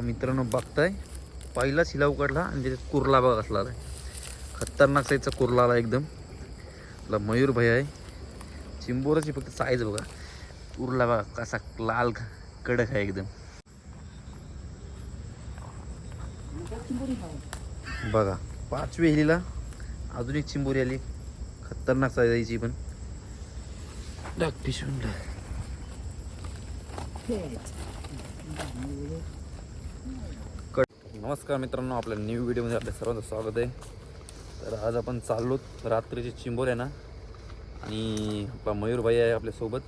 मित्रांनो बघताय. पहिला शिला उकडला आणि त्याच्यात कुर्ला बघ असला आलाय. खतरनाक साईजचा कुर्ला आला एकदम. आपला मयूर भय आहे. चिंबोराची फक्त साईज बघा. कुर्ला बघा कसा लाल कडक आहे एकदम. बघा पाचवी हेलीला अजून एक चिंबोरी आली. खतरनाक साईज आहे हिची पण. डाग पिशवून डाग. नमस्कार मित्रांनो आपल्या न्यू व्हिडिओमध्ये आपल्या सर्वांचं स्वागत आहे. तर आज आपण चाललो रात्रीचे चिंबोर आहे ना आणि आपला मयूरभाई आहे आपल्यासोबत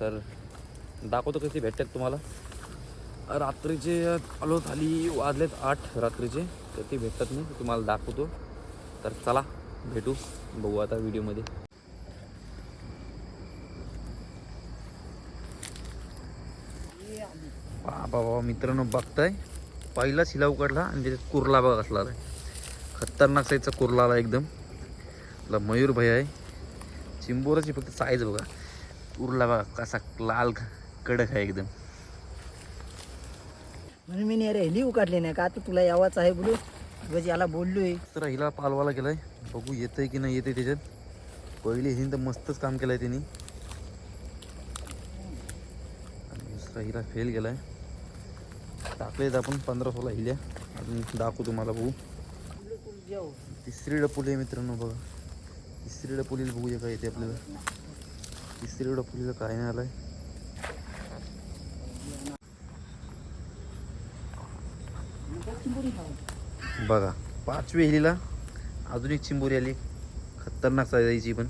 तर दाखवतो कसे भेटतात तुम्हाला. रात्रीचे आलो खाली वाजलेत आठ रात्रीचे तर ते भेटतात नाही तुम्हाला दाखवतो. तर चला भेटू बघू आता व्हिडिओमध्ये बाबा बाबा मित्रांनो बघताय. पहिला शिला उकडला आणि त्याच्यात कुर्ला बघा असला खतरनाक साईजचा कुर्ला आला एकदम. आपला मयूर भय आहे. चिंबोराची फक्त साईज बघा. कुर्ला बघा कसा लाल कडक आहे एकदम. म्हणून मी नाही रेली उकाडली नाही का? आता तुला यावाच आहे बोलू. बस याला बोललोय. तर हिला पालवाला गेलाय बघू येतंय की नाही येते त्याच्यात. पहिली हिंद मस्तच काम केलंय त्यांनी दुसरा हिला फेल गेलाय टाकलेत आपण पंधरा सोळा हिल्या. अजून दाखवू तुम्हाला बघू. तिसरी डपुली आहे मित्रांनो बघा. तिसरी डपुलीला बघूया काय येते आपल्याला. तिसरी डपुलीला काय नाही आलाय. बघा पाचवी हेलीला अजून एक चिंबोरी आली. खतरनाक आहे हिची पण.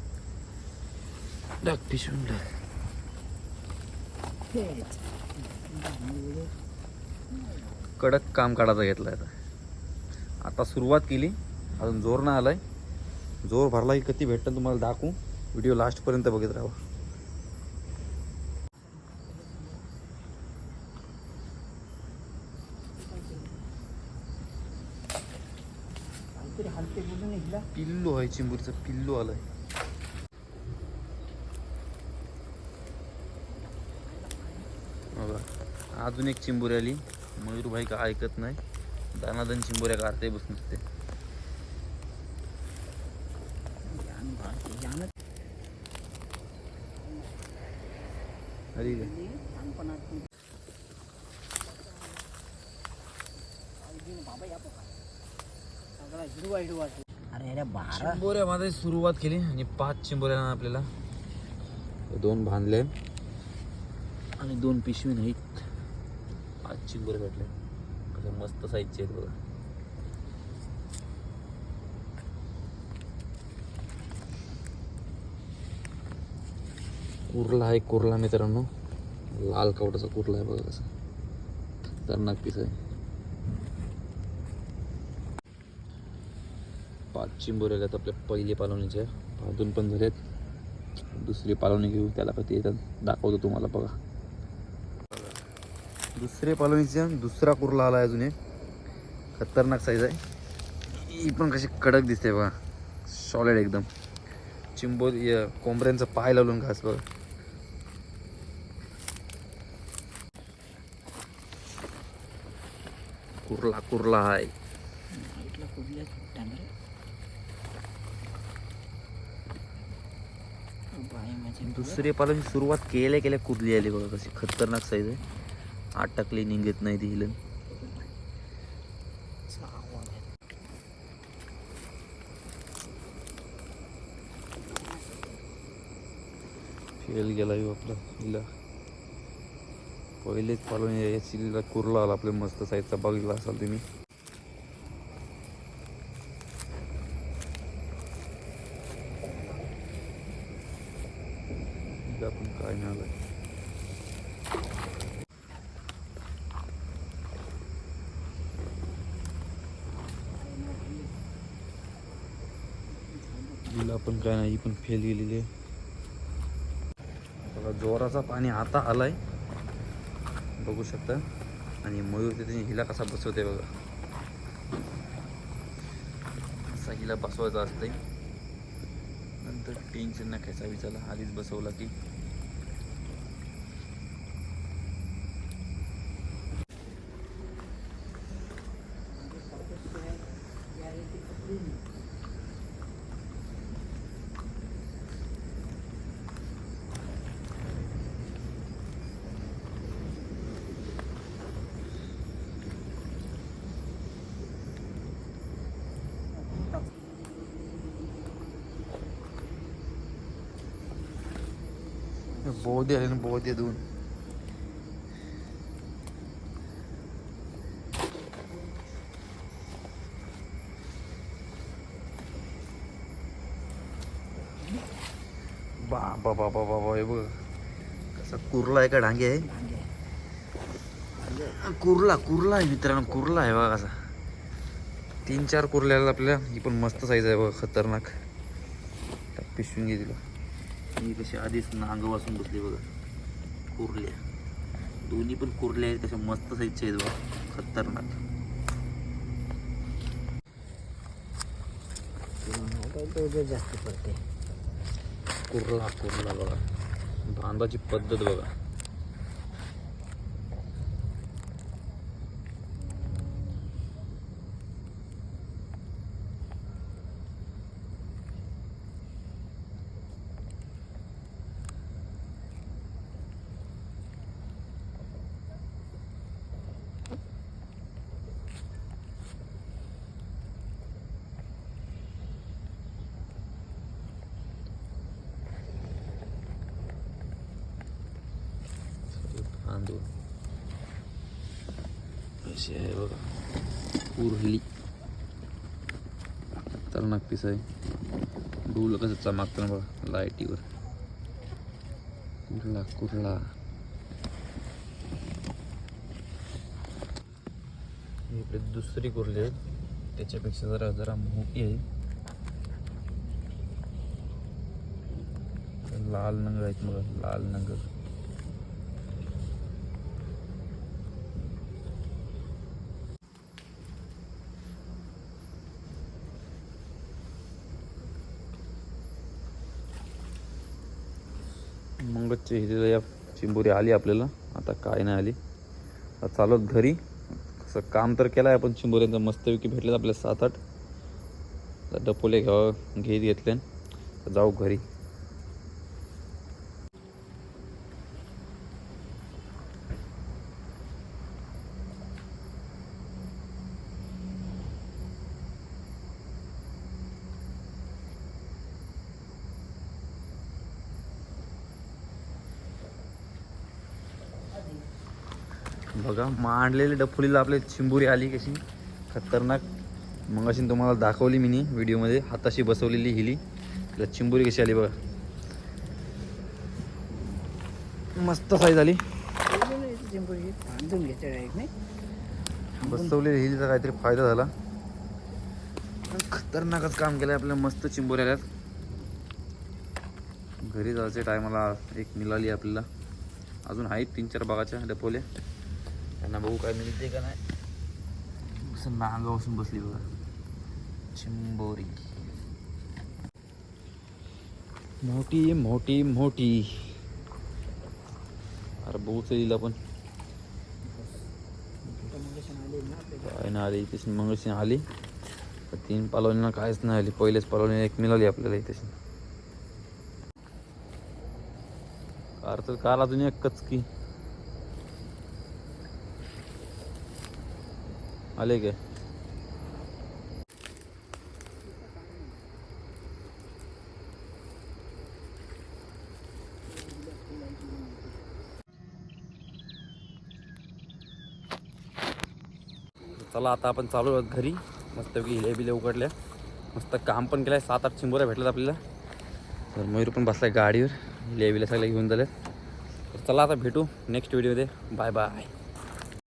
डाग पिशवून. कडक काम काढायचं घेतलं आता. आता सुरुवात केली. अजून जोर नाही आलाय. जोर भरला की किती भेटतं तुम्हाला दाखवू. व्हिडिओ लास्टपर्यंत बघत राहा. पिल्लू आहे चिंबूरचं. पिल्लू आलाय. बघा. अजून एक चिंबुरी आली. मयूरभाई का ऐकत नाही. दानादन चिंबोऱ्या काढते बसून ते अरे या बारा चिंबोऱ्या माझी सुरुवात केली आणि पाच चिंबोऱ्या आपल्याला. दोन बांधले आणि दोन पिशवी नाहीत. पाच चिंबोरे भेटले. कसे मस्त साईजचे आहेत बघा. कुर्ला आहे कुर्ला मित्रांनो. लाल कवटाचा कुर्ला आहे बघा कसं. खतरनाक पीस आहे. पाच चिंबोर आहेत आपल्या पहिले पालवणीच्या. दोन पण झालेत. दुसरी पालवणी घेऊ त्याला कधी येतात. दाखवतो तुम्हाला बघा. दुसरे पालवणीचा दुसरा कुर्ला आला अजून एक. खतरनाक साईज आहे. ही पण कशी कडक दिसते बघा. सॉलिड एकदम. चिंबो कोंबऱ्यांचा पाय लावून घास बघा. कुर्ला कुर्ला आहे. दुसरे पालन सुरुवात केल्या केल्या कुर्ली आली बघा कशी. खतरनाक साईज आहे. अटकली निघत नाही ती हिलन फेल गेला येऊ आपला हिला. पहिलेच पालून याची कुर्ला आला आपल्या मस्त साईजचा बघितला असाल तुम्ही हिला पण काय नाही आलाय हिला पण काय नाही ही पण फेल गेलेली आहे. बघा जोराचा पाणी आता आलाय. बघू शकता. आणि मयूर तिथे हिला कसा बसवते बघा. असा हिला बसवायचा असते नंतर टेन्शन नाही खायचा विचारला आधीच बसवला की बोधे आले ना बोधे दोन बा बा बा बा बा हे बघ कसा कुर्ला आहे का डांगे आहे कुर्ला कुर्ला आहे मित्रांनो कुर्ला आहे बघा कसा तीन चार कुर्ल्याला आपल्या ही पण मस्त साईज आहे बघा खतरनाक पिशवून घेतलं ही कशी आधीच नांग वाचून बसली बघा. कुर्ल्या. दोन्ही पण कुर्ल्या आहेत कशा मस्त साईजचे आहेत बघा. खतरनाक. जास्त पडते कुर्ला कुर्ला बघा. बांधाची पद्धत बघा. तांदूळ अशी आहे बघा कुर्ली खतरनाक पीस आहे डूल कसं चमकतं ना बघा लाईटीवर कुर्ला कुर्ला इकडे दुसरी कुर्ली आहे त्याच्यापेक्षा जरा जरा मोठी आहे लाल नंगर आहेत बघा लाल नंगर मंगतची हिरीला या चिंबोरी आली आपल्याला. आता काय नाही आली. आता चालत घरी. कसं काम तर केलं आहे आपण चिंबोऱ्यांचं. मस्तपैकी भेटलं आपल्याला सात आठ. डपोले घ्यावं घेत घेतले. जाऊ घरी. बघा मांडलेले डफोलीला आपल्या चिंबुरी आली कशी? खतरनाक. मग अशी तुम्हाला दाखवली मी व्हिडिओमध्ये. हाताशी बसवलेली हिली. तिला चिंबोरी कशी आली बघा. मस्त साईज आली. बसवलेली हिलीचा काहीतरी फायदा झाला. खतरनाकच काम केलं आपल्याला मस्त चिंबोरी आल्यात. घरी जायच्या टायमाला एक मिळाली आपल्याला. अजून आहेत तीन चार बागाच्या डपोल्या त्यांना बघू काय मिळते का नाही. नांग बसून बसली बघा. चिंबोरी. मोठी मोठी मोठी. अरे बघू चलीला पण काय नाही आली तशी मंगळशी आली. तीन पालवणीला काहीच नाही आली. पहिलेच पालवणी एक मिळाली आपल्याला इथे कार तर कार अजून एकच की आले काय चला आता आपण चालू आहोत घरी. मस्तपैकी हिले बिले उघडल्या. मस्त काम पण केलं आहे सात आठ चिंबोऱ्या भेटल्यात आपल्याला. तर मयूर पण बसलाय गाडीवर. हिले बिले सगळे घेऊन झाले तर चला आता भेटू नेक्स्ट व्हिडिओमध्ये बाय बाय